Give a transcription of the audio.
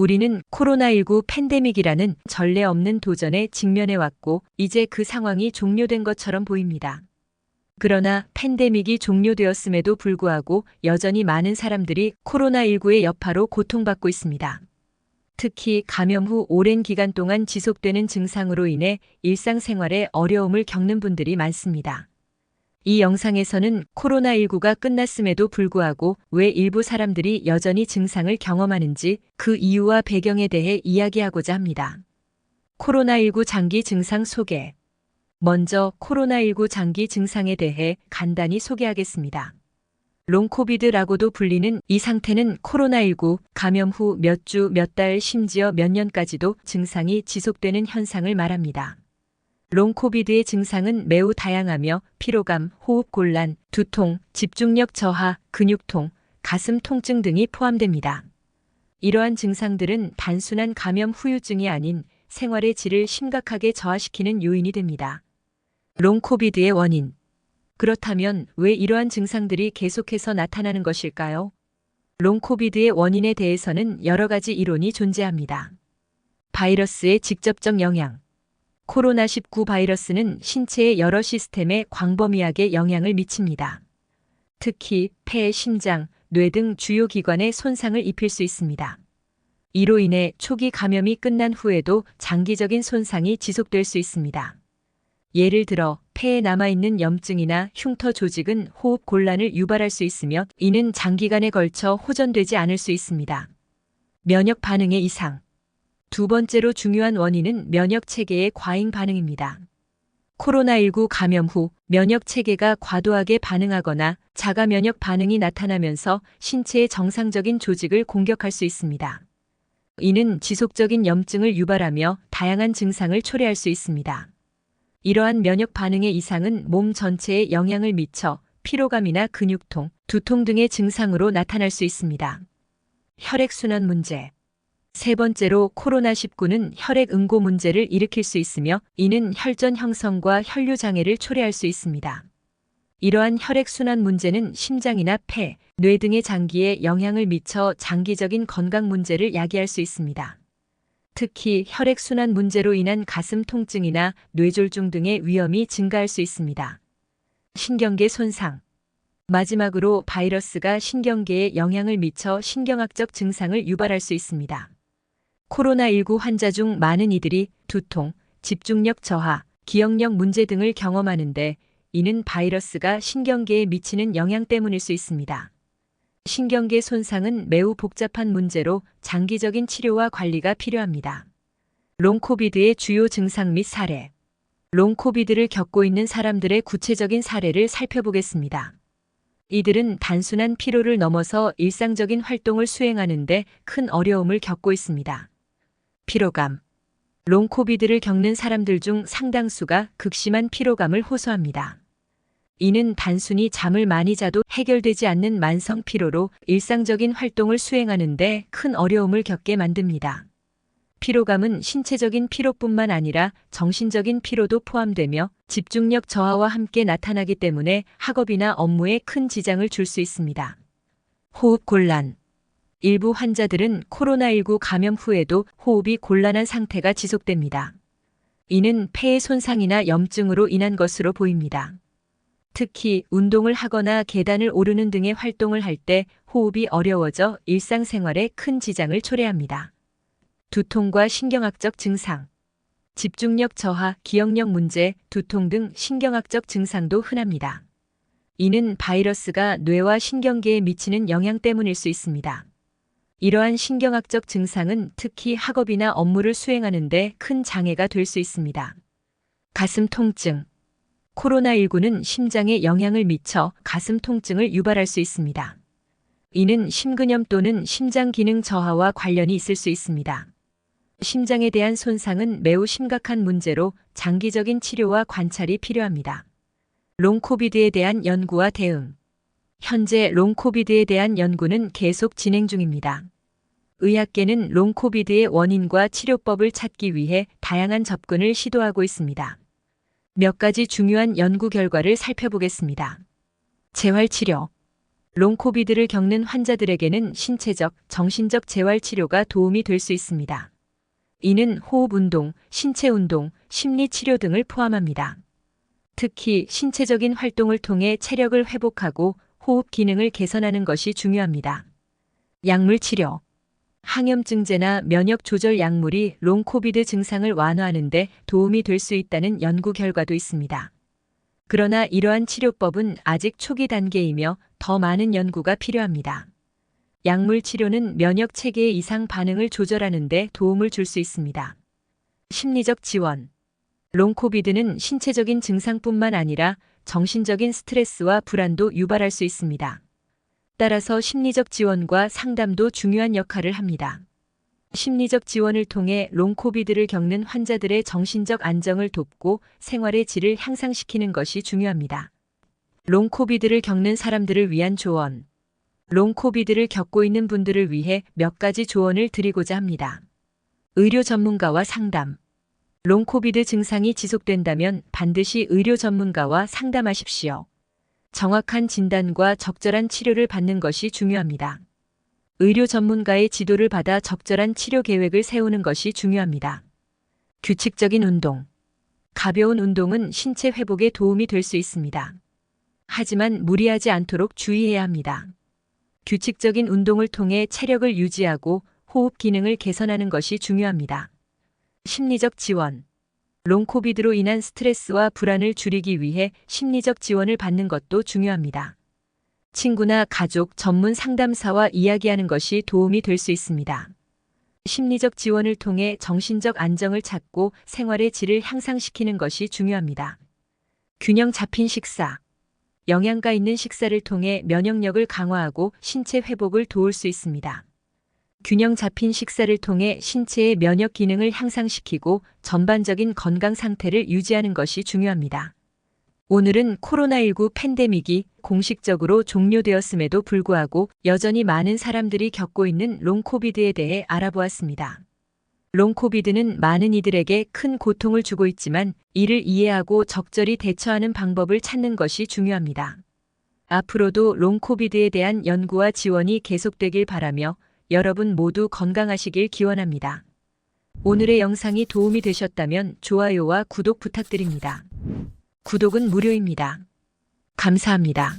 우리는 코로나19 팬데믹이라는 전례 없는 도전에 직면해 왔고, 이제 그 상황이 종료된 것처럼 보입니다. 그러나 팬데믹이 종료되었음에도 불구하고 여전히 많은 사람들이 코로나19의 여파로 고통받고 있습니다. 특히 감염 후 오랜 기간 동안 지속되는 증상으로 인해 일상생활에 어려움을 겪는 분들이 많습니다. 이 영상에서는 코로나19가 끝났음에도 불구하고 왜 일부 사람들이 여전히 증상을 경험하는지 그 이유와 배경에 대해 이야기하고자 합니다. 코로나19 장기 증상 소개. 먼저 코로나19 장기 증상에 대해 간단히 소개하겠습니다. 롱코비드라고도 불리는 이 상태는 코로나19 감염 후 몇 주, 몇 달, 심지어 몇 년까지도 증상이 지속되는 현상을 말합니다. 롱코비드의 증상은 매우 다양하며 피로감, 호흡 곤란, 두통, 집중력 저하, 근육통, 가슴 통증 등이 포함됩니다. 이러한 증상들은 단순한 감염 후유증이 아닌 생활의 질을 심각하게 저하시키는 요인이 됩니다. 롱코비드의 원인. 그렇다면 왜 이러한 증상들이 계속해서 나타나는 것일까요? 롱코비드의 원인에 대해서는 여러 가지 이론이 존재합니다. 바이러스의 직접적 영향. 코로나19 바이러스는 신체의 여러 시스템에 광범위하게 영향을 미칩니다. 특히 폐, 심장, 뇌 등 주요 기관에 손상을 입힐 수 있습니다. 이로 인해 초기 감염이 끝난 후에도 장기적인 손상이 지속될 수 있습니다. 예를 들어 폐에 남아있는 염증이나 흉터 조직은 호흡 곤란을 유발할 수 있으며 이는 장기간에 걸쳐 호전되지 않을 수 있습니다. 면역 반응의 이상. 두 번째로 중요한 원인은 면역 체계의 과잉 반응입니다. 코로나19 감염 후 면역 체계가 과도하게 반응하거나 자가 면역 반응이 나타나면서 신체의 정상적인 조직을 공격할 수 있습니다. 이는 지속적인 염증을 유발하며 다양한 증상을 초래할 수 있습니다. 이러한 면역 반응의 이상은 몸 전체에 영향을 미쳐 피로감이나 근육통, 두통 등의 증상으로 나타날 수 있습니다. 혈액순환 문제. 세 번째로 코로나19는 혈액 응고 문제를 일으킬 수 있으며 이는 혈전 형성과 혈류 장애를 초래할 수 있습니다. 이러한 혈액순환 문제는 심장이나 폐, 뇌 등의 장기에 영향을 미쳐 장기적인 건강 문제를 야기할 수 있습니다. 특히 혈액순환 문제로 인한 가슴 통증이나 뇌졸중 등의 위험이 증가할 수 있습니다. 신경계 손상. 마지막으로 바이러스가 신경계에 영향을 미쳐 신경학적 증상을 유발할 수 있습니다. 코로나19 환자 중 많은 이들이 두통, 집중력 저하, 기억력 문제 등을 경험하는데 이는 바이러스가 신경계에 미치는 영향 때문일 수 있습니다. 신경계 손상은 매우 복잡한 문제로 장기적인 치료와 관리가 필요합니다. 롱코비드의 주요 증상 및 사례. 롱코비드를 겪고 있는 사람들의 구체적인 사례를 살펴보겠습니다. 이들은 단순한 피로를 넘어서 일상적인 활동을 수행하는데 큰 어려움을 겪고 있습니다. 피로감. 롱코비드를 겪는 사람들 중 상당수가 극심한 피로감을 호소합니다. 이는 단순히 잠을 많이 자도 해결되지 않는 만성 피로로 일상적인 활동을 수행하는데 큰 어려움을 겪게 만듭니다. 피로감은 신체적인 피로뿐만 아니라 정신적인 피로도 포함되며 집중력 저하와 함께 나타나기 때문에 학업이나 업무에 큰 지장을 줄 수 있습니다. 호흡 곤란. 일부 환자들은 코로나19 감염 후에도 호흡이 곤란한 상태가 지속됩니다. 이는 폐의 손상이나 염증으로 인한 것으로 보입니다. 특히 운동을 하거나 계단을 오르는 등의 활동을 할 때 호흡이 어려워져 일상생활에 큰 지장을 초래합니다. 두통과 신경학적 증상. 집중력 저하, 기억력 문제, 두통 등 신경학적 증상도 흔합니다. 이는 바이러스가 뇌와 신경계에 미치는 영향 때문일 수 있습니다. 이러한 신경학적 증상은 특히 학업이나 업무를 수행하는데 큰 장애가 될 수 있습니다. 가슴 통증. 코로나19는 심장에 영향을 미쳐 가슴 통증을 유발할 수 있습니다. 이는 심근염 또는 심장 기능 저하와 관련이 있을 수 있습니다. 심장에 대한 손상은 매우 심각한 문제로 장기적인 치료와 관찰이 필요합니다. 롱코비드에 대한 연구와 대응. 현재 롱코비드에 대한 연구는 계속 진행 중입니다. 의학계는 롱코비드의 원인과 치료법을 찾기 위해 다양한 접근을 시도하고 있습니다. 몇 가지 중요한 연구 결과를 살펴보겠습니다. 재활치료. 롱코비드를 겪는 환자들에게는 신체적, 정신적 재활 치료가 도움이 될 수 있습니다. 이는 호흡 운동, 신체 운동, 심리 치료 등을 포함합니다. 특히 신체적인 활동을 통해 체력을 회복하고 호흡 기능을 개선하는 것이 중요합니다. 약물 치료. 항염증제나 면역 조절 약물이 롱코비드 증상을 완화하는 데 도움이 될 수 있다는 연구 결과도 있습니다. 그러나 이러한 치료법은 아직 초기 단계이며 더 많은 연구가 필요합니다. 약물 치료는 면역 체계의 이상 반응을 조절하는 데 도움을 줄 수 있습니다. 심리적 지원. 롱코비드는 신체적인 증상뿐만 아니라 정신적인 스트레스와 불안도 유발할 수 있습니다. 따라서 심리적 지원과 상담도 중요한 역할을 합니다. 심리적 지원을 통해 롱코비드를 겪는 환자들의 정신적 안정을 돕고 생활의 질을 향상시키는 것이 중요합니다. 롱코비드를 겪는 사람들을 위한 조언. 롱코비드를 겪고 있는 분들을 위해 몇 가지 조언을 드리고자 합니다. 의료 전문가와 상담. 롱코비드 증상이 지속된다면 반드시 의료 전문가와 상담하십시오. 정확한 진단과 적절한 치료를 받는 것이 중요합니다. 의료 전문가의 지도를 받아 적절한 치료 계획을 세우는 것이 중요합니다. 규칙적인 운동. 가벼운 운동은 신체 회복에 도움이 될 수 있습니다. 하지만 무리하지 않도록 주의해야 합니다. 규칙적인 운동을 통해 체력을 유지하고 호흡 기능을 개선하는 것이 중요합니다. 심리적 지원. 롱코비드로 인한 스트레스와 불안을 줄이기 위해 심리적 지원을 받는 것도 중요합니다. 친구나 가족 전문 상담사와 이야기하는 것이 도움이 될 수 있습니다. 심리적 지원을 통해 정신적 안정을 찾고 생활의 질을 향상시키는 것이 중요합니다. 균형 잡힌 식사. 영양가 있는 식사를 통해 면역력을 강화하고 신체 회복을 도울 수 있습니다. 균형 잡힌 식사를 통해 신체의 면역 기능을 향상시키고 전반적인 건강 상태를 유지하는 것이 중요합니다. 오늘은 코로나19 팬데믹이 공식적으로 종료되었음에도 불구하고 여전히 많은 사람들이 겪고 있는 롱코비드에 대해 알아보았습니다. 롱코비드는 많은 이들에게 큰 고통을 주고 있지만 이를 이해하고 적절히 대처하는 방법을 찾는 것이 중요합니다. 앞으로도 롱코비드에 대한 연구와 지원이 계속되길 바라며 여러분 모두 건강하시길 기원합니다. 오늘의 영상이 도움이 되셨다면 좋아요와 구독 부탁드립니다. 구독은 무료입니다. 감사합니다.